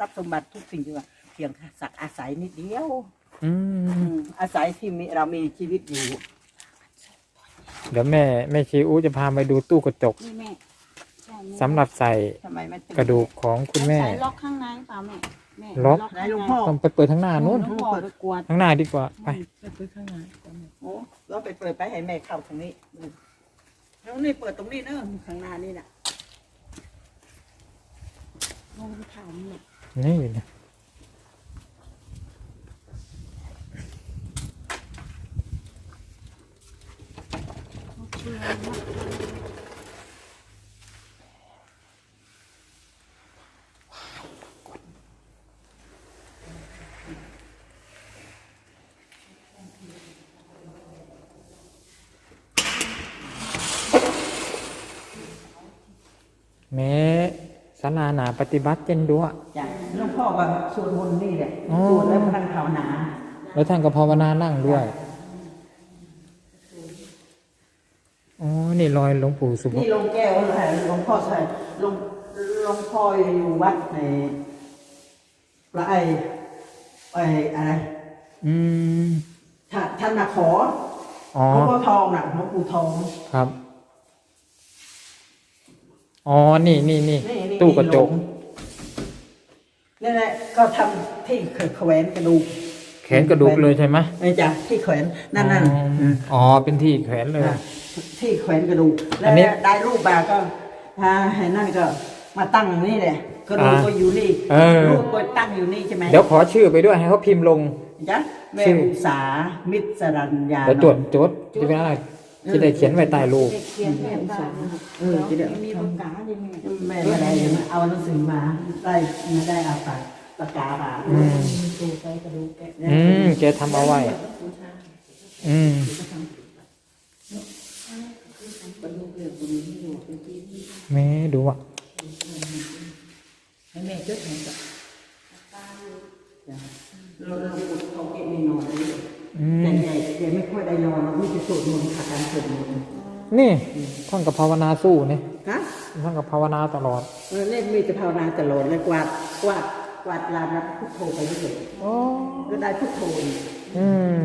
ทรัพย์สมบัติทุกสิ่งที่ว่าเพียงสักอาศัยนิดเดียว อือืมมอาศัยที่มีเรามีชีวิตอยู่เดี๋ยวแม่แม่ชีอูจะพาไปดูตู้กระจกนี่แม่ใช่แม่สำหรับใส่ทำไมไม่ตึงกระดูกของคุณแม่ใส่ล็อกข้างในเปล่าแม่แม่ล็อกข้างไหนในหลวงพ่อต้องไปเปิดทั้งหน้านู้นหลวงพ่อไปกวาดทั้งหน้าดีกว่าไป ไปเปิดข้างในโอ้เราไปเปิดไปให้แม่เข้าตรงนี้อืมแล้วนี่เปิดตรงนี้เนอะข้างหน้านี่น่ะ ลงถามเนี่ย นี่นะเขาเชื่อว่าแม่ศาลาหนาปฏิบัติเจนด้วย หลวงพ่อก็สวดมนต์นี่แหละอ๋อ สวดแล้วพลังภาวนาแล้วท่านก็ภาวนานั่งด้วยอ๋อนี่รอยหลวงปู่สุบนี่ลงแก้วอะไรหลวงพ่อใส่ลงหลวงพ่ออยู่วัดในพระไอไออะไรอืมท่านท่านมาขออ๋อหลวงพ่อทองน่ะหลวงปู่ทอง ครับ อ๋อ นี่นี่นี่นี่นี่ตู้กระจก นี่ แหละก็ทำที่แขวนกระดูกแขนกระดูกเลยใช่ไหมไม่จ้ะที่แขวนนั่นนั่นอ๋ออ๋อเป็นที่แขวนเลย อะที่แขวนกระดูกอัแล้วนนี้ได้รูปมาก็อ่าให้นั่นก็มาตั้งนี่แหละกระดูกอ่าก็อยู่นี่เออ รูปก็ตั้งอยู่นี่ใช่ไหมเดี๋ยวขอชื่อไปด้วยให้เขาพิมพ์ลง จ้ะแม่ชื่อ อุษามิตรสรัญญาเดี๋ยวจดจดจะเป็นอะไร จะได้เขียนไว้ใต้รูปเด็กเขียนแม่ตาเออจะเดี๋ได้ยวมีปากกาดิแม่แม่ไม่ได้เอาหนังสือมาได้ไม่ได้เอาปากปากกามาอืมดูไปกระดูกแกะอืมแกทำเอาไว้ อืมแม่ดูอะให้แม่ช่วยทำกับจ้ะเราเราปวดเขาเก็บไม่นอนเลยอืม แต่ใหญ่ใหญ่ไม่ค่อยได้นอนเราไม่จะสวดมนต์ค่ะการสวดมนต์นี่ท่านกับภาวนาสู้เนี่ยฮะท่านกับภาวนาตลอดเออเล่นมีแต่ภาวนาตลอดเลยกวาดกวาดกวาดลานรับพุทโธไปเรื่อยอ๋อๆก็ได้พุทโธอีกอืม